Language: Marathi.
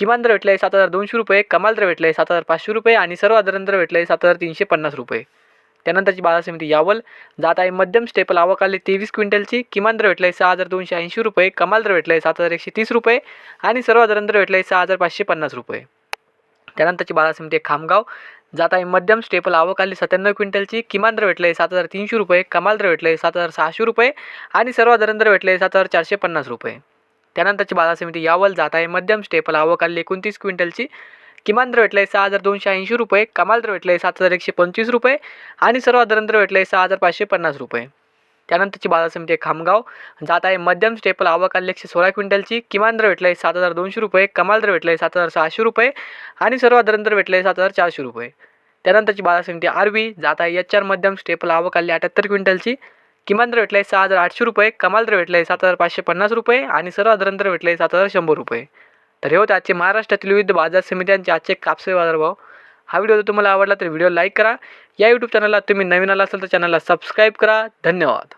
किमान दर भेटला आहे सात हजार दोनशे रुपये कमाल दर भेटला आहे सात हजार पाचशे रुपये आणि सर्वसाधारण दर भेटला आहे सात हजार तीनशे पन्नास रुपये. त्यानंतरची बाजार समिती यावल. जात आहे मध्यम स्टेपल आवक आली तेवीस क्विंटलची. किमान दर भेटला आहे सहा हजार दोनशे ऐंशी रुपये कमाल दर भेटला आहे सात हजार एकशे तीस रुपये आणि सर्वसाधारण दर भेटला आहे सहा हजार पाचशे पन्नास रुपये. त्यानंतरची बाजार समिती आहे खामगाव. जात आहे मध्यम स्टेपल आवक आली सत्त्याण्णव क्विंटलची. किमान दर भेटला आहे सात हजार तीनशे रुपये कमाल दर भेटला आहे सात हजार सहाशे रुपये आणि सर्वसाधारण दर भेटले आहे सात हजार चारशे पन्नास रुपये. त्यानंतरची बाजार समिती यावल जात आहे. मध्यम स्टेपल आवकाली एकोणतीस क्विंटलची किमान दर भेटला आहे सहा हजार दोनशे ऐंशी रुपये. कमाल दर भेटला आहे सात हजार एकशे पंचवीस रुपये. आणि सर्वसाधारण दर भेटला आहे सहा हजार पाचशे पन्नास रुपये. त्यानंतरची बाजार समिती आहे खामगाव जात आहे. मध्यम स्टेपल आवकाली एकशे सोळा क्विंटलची किमान दर भेटला आहे सात हजार दोनशे रुपये. कमाल दर भेटला आहे सात हजार सहाशे रुपये. आणि सर्वसाधारण दर भेटला आहे सात हजार चारशे रुपये. त्यानंतरची बाजार समिती आरवी जात आहे. एच आर मध्यम स्टेपल आवकाली अठ्याहत्तर क्विंटलची. किमान दर भेटला आहे सहा हजार आठशे रुपये कमाल दर भेटला आहे सात हजार पाचशे पन्नास रुपये आणि सर्वसाधारण दर भेटला आहे सात हजार शंभर रुपये. तर हे होते आजचे महाराष्ट्रातील विविध बाजार समित्यांचे आजचे कापसे बाजारभाव. हा व्हिडिओ जर तुम्हाला आवडला तर व्हिडिओ लाईक करा. या यूट्यूब चॅनलला तुम्ही नवीन आला असाल तर चॅनलला सबस्क्राईब करा. धन्यवाद.